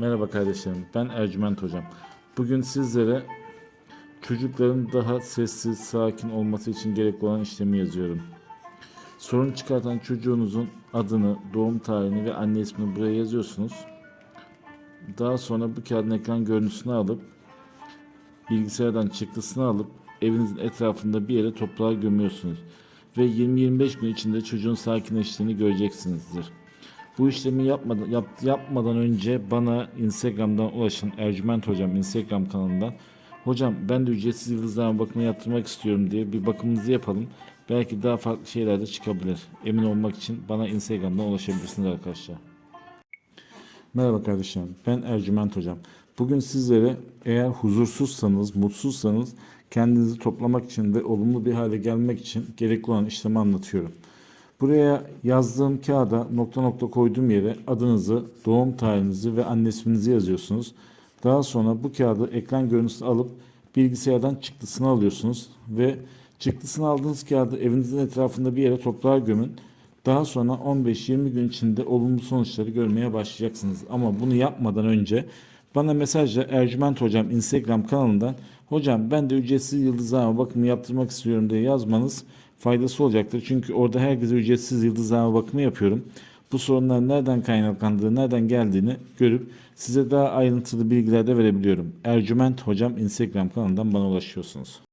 Merhaba kardeşlerim, ben Ercüment Hocam. Bugün sizlere çocukların daha sessiz, sakin olması için gerekli olan işlemi yazıyorum. Sorun çıkartan çocuğunuzun adını, doğum tarihini ve anne ismini buraya yazıyorsunuz. Daha sonra bu kağıdın ekran görüntüsünü alıp bilgisayardan çıktısını alıp evinizin etrafında bir yere toprağa gömüyorsunuz. Ve 20-25 gün içinde çocuğun sakinleştiğini göreceksinizdir. Bu işlemi yapmadan, yap- yapmadan önce bana Instagram'dan ulaşın. Ercüment Hocam Instagram kanalından. Hocam ben de ücretsiz yıldızlama bakımı yaptırmak istiyorum diye bir bakımınızı yapalım. Belki daha farklı şeyler de çıkabilir. Emin olmak için bana Instagram'dan ulaşabilirsiniz arkadaşlar. Merhaba kardeşlerim. Ben Ercüment Hocam. Bugün sizlere eğer huzursuzsanız, mutsuzsanız kendinizi toplamak için ve olumlu bir hale gelmek için gerekli olan işlemi anlatıyorum. Buraya yazdığım kağıda nokta nokta koyduğum yere adınızı, doğum tarihinizi ve anne isminizi yazıyorsunuz. Daha sonra bu kağıdı ekran görüntüsünü alıp bilgisayardan çıktısını alıyorsunuz ve çıktısını aldığınız kağıdı evinizin etrafında bir yere toprağa gömün. Daha sonra 15-20 gün içinde olumlu sonuçları görmeye başlayacaksınız. Ama bunu yapmadan önce bana mesajla Ercüment Hocam Instagram kanalından Hocam ben de ücretsiz yıldızlama bakımı yaptırmak istiyorum diye yazmanız faydası olacaktır. Çünkü orada herkese ücretsiz yıldızlama bakımı yapıyorum. Bu sorunların nereden kaynaklandığı, nereden geldiğini görüp size daha ayrıntılı bilgiler de verebiliyorum. Ercüment Hocam Instagram kanalından bana ulaşıyorsunuz.